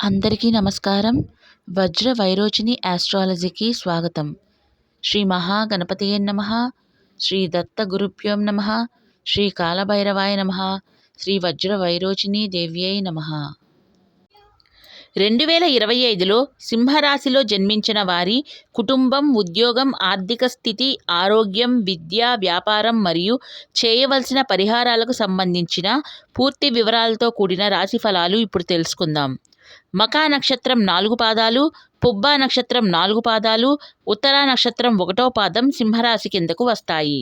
అందరికీ నమస్కారం. వజ్ర వైరోచిని ఆస్ట్రాలజీకి స్వాగతం. శ్రీ మహాగణపతియే నమ. శ్రీ దత్త గురుభ్యోం నమ. శ్రీ కాలభైరవాయ నమ. శ్రీ వజ్ర వైరోచిని దేవ్యై నమ. రెండు వేల ఇరవై ఐదులో సింహరాశిలో జన్మించిన వారి కుటుంబం ఉద్యోగం ఆర్థిక స్థితి ఆరోగ్యం విద్య వ్యాపారం మరియు చేయవలసిన పరిహారాలకు సంబంధించిన పూర్తి వివరాలతో కూడిన రాశి ఫలాలు ఇప్పుడు తెలుసుకుందాం. మకా నక్షత్రం నాలుగు పాదాలు పుబ్బా నక్షత్రం నాలుగు పాదాలు ఉత్తరా నక్షత్రం ఒకటో పాదం సింహరాశి కిందకు వస్తాయి.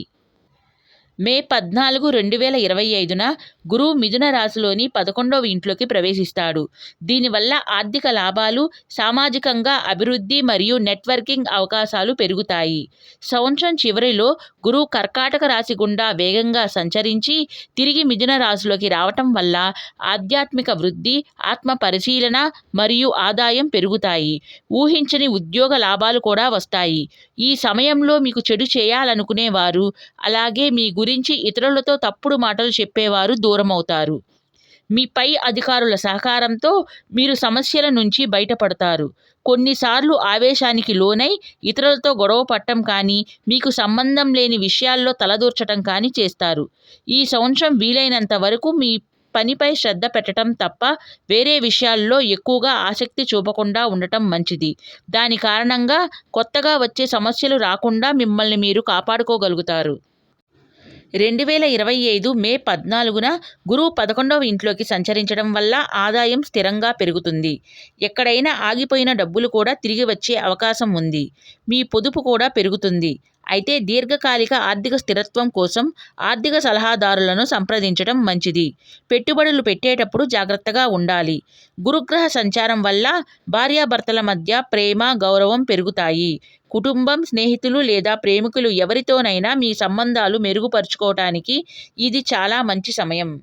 మే పద్నాలుగు రెండు వేల ఇరవై ఐదున గురువు మిథున రాశిలోని పదకొండవ ఇంట్లోకి ప్రవేశిస్తాడు. దీనివల్ల ఆర్థిక లాభాలు సామాజికంగా అభివృద్ధి మరియు నెట్వర్కింగ్ అవకాశాలు పెరుగుతాయి. సంవత్సరం చివరిలో గురువు కర్కాటక రాశి గుండా వేగంగా సంచరించి తిరిగి మిథున రాశిలోకి రావటం వల్ల ఆధ్యాత్మిక వృద్ధి ఆత్మ పరిశీలన మరియు ఆదాయం పెరుగుతాయి. ఊహించని ఉద్యోగ లాభాలు కూడా వస్తాయి. ఈ సమయంలో మీకు చెడు చేయాలనుకునేవారు అలాగే మీ గురించి ఇతరులతో తప్పుడు మాటలు చెప్పేవారు దూరమవుతారు. మీ పై అధికారుల సహకారంతో మీరు సమస్యల నుంచి బయటపడతారు. కొన్నిసార్లు ఆవేశానికి లోనై ఇతరులతో గొడవ పట్టం కానీ మీకు సంబంధం లేని విషయాల్లో తలదూర్చటం కానీ చేస్తారు. ఈ సంవత్సరం వీలైనంత వరకు మీ పనిపై శ్రద్ధ పెట్టడం తప్ప వేరే విషయాల్లో ఎక్కువగా ఆసక్తి చూపకుండా ఉండటం మంచిది. దాని కారణంగా కొత్తగా వచ్చే సమస్యలు రాకుండా మిమ్మల్ని మీరు కాపాడుకోగలుగుతారు. రెండు వేల ఇరవై ఐదు మే పద్నాలుగున గురువు పదకొండవ ఇంట్లోకి సంచరించడం వల్ల ఆదాయం స్థిరంగా పెరుగుతుంది. ఎక్కడైనా ఆగిపోయిన డబ్బులు కూడా తిరిగి వచ్చే అవకాశం ఉంది. మీ పొదుపు కూడా పెరుగుతుంది. అయితే దీర్ఘకాలిక ఆర్థిక స్థిరత్వం కోసం ఆర్థిక సలహాదారులను సంప్రదించడం మంచిది. పెట్టుబడులు పెట్టేటప్పుడు జాగ్రత్తగా ఉండాలి. గురుగ్రహ సంచారం వల్ల భార్యాభర్తల మధ్య ప్రేమ గౌరవం పెరుగుతాయి. కుటుంబం స్నేహితులు లేదా ప్రేమికులు ఎవరితోనైనా మీ సంబంధాలు మెరుగుపరుచుకోవటానికి ఇది చాలా మంచి సమయం.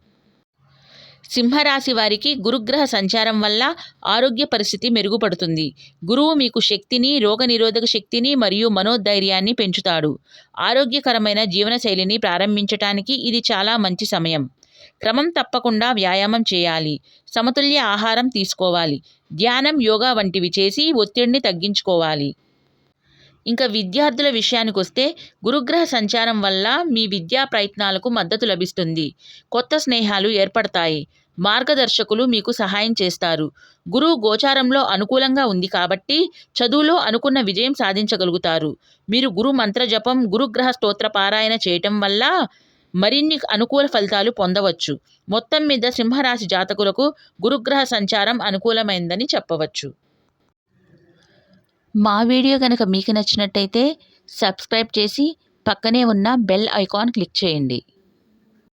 సింహరాశి వారికి గురుగ్రహ సంచారం వల్ల ఆరోగ్య పరిస్థితి మెరుగుపడుతుంది. గురువు మీకు శక్తిని రోగనిరోధక శక్తిని మరియు మనోధైర్యాన్ని పెంచుతాడు. ఆరోగ్యకరమైన జీవనశైలిని ప్రారంభించటానికి ఇది చాలా మంచి సమయం. క్రమం తప్పకుండా వ్యాయామం చేయాలి. సమతుల్య ఆహారం తీసుకోవాలి. ధ్యానం యోగా వంటివి చేసి ఒత్తిడిని తగ్గించుకోవాలి. ఇంకా విద్యార్థుల విషయానికి వస్తే గురుగ్రహ సంచారం వల్ల మీ విద్యా ప్రయత్నాలకు మద్దతు లభిస్తుంది. కొత్త స్నేహాలు ఏర్పడతాయి. మార్గదర్శకులు మీకు సహాయం చేస్తారు. గురువు గోచారంలో అనుకూలంగా ఉంది కాబట్టి చదువులో అనుకున్న విజయం సాధించగలుగుతారు. మీరు గురు మంత్ర జపం గురుగ్రహ స్తోత్ర పారాయణ చేయటం వల్ల మరిన్ని అనుకూల ఫలితాలు పొందవచ్చు. మొత్తం మీద సింహరాశి జాతకులకు గురుగ్రహ సంచారం అనుకూలమైందని చెప్పవచ్చు. మా వీడియో కనుక మీకు నచ్చినట్టయితే సబ్స్క్రైబ్ చేసి పక్కనే ఉన్న బెల్ ఐకాన్ క్లిక్ చేయండి.